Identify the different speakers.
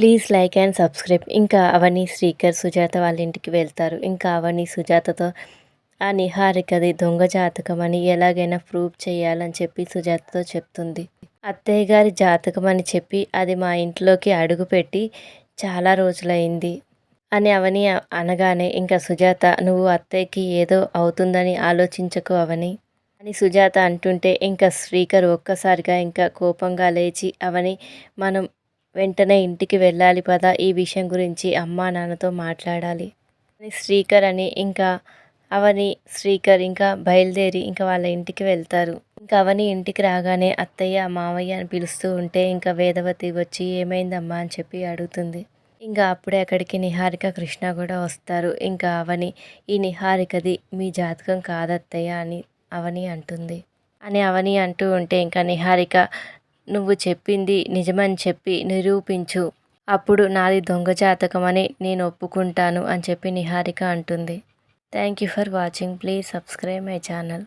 Speaker 1: Please like and subscribe. ఇంకా అవని శ్రీకర్ సుజాత వాళ్ళ ఇంటికి వెళ్తారు. ఇంకా అవని సుజాతతో ఆ నిహారికది దొంగ జాతకం అని ఎలాగైనా ప్రూవ్ చేయాలని చెప్పి సుజాతతో చెప్తుంది. అత్తయ్య గారి జాతకం అని చెప్పి అది మా ఇంట్లోకి అడుగుపెట్టి చాలా రోజులైంది అని అవని అనగానే ఇంకా సుజాత నువ్వు అత్తయ్యకి ఏదో అవుతుందని ఆలోచించకు అవని అని సుజాత అంటుంటే ఇంకా శ్రీకర్ ఒక్కసారిగా ఇంకా కోపంగా లేచి అవని మనం వెంటనే ఇంటికి వెళ్ళాలి పదా. ఈ విషయం గురించి అమ్మా నాన్నతో మాట్లాడాలి. అని శ్రీకర్ అని ఇంకా అవని శ్రీకర్ ఇంకా బయలుదేరి ఇంకా వాళ్ళ ఇంటికి వెళ్తారు. ఇంకా అవని ఇంటికి రాగానే అత్తయ్య మావయ్య అని పిలుస్తూ ఉంటే ఇంకా వేదవతి వచ్చి ఏమైందమ్మా? అని చెప్పి అడుగుతుంది. ఇంకా అప్పుడే అక్కడికి నిహారిక కృష్ణ కూడా వస్తారు. ఇంకా అవని ఈ నిహారికది మీ జాతకం కాదత్తయ్య అని అవని అంటుంది. అని అవని అంటూ ఉంటే ఇంకా నిహారిక నువ్వు చెప్పింది నిజమని చెప్పి నిరూపించు. అప్పుడు నాది దొంగ జాతకం అని నేను ఒప్పుకుంటాను అని చెప్పి నిహారిక అంటుంది. Thank you for watching please subscribe my channel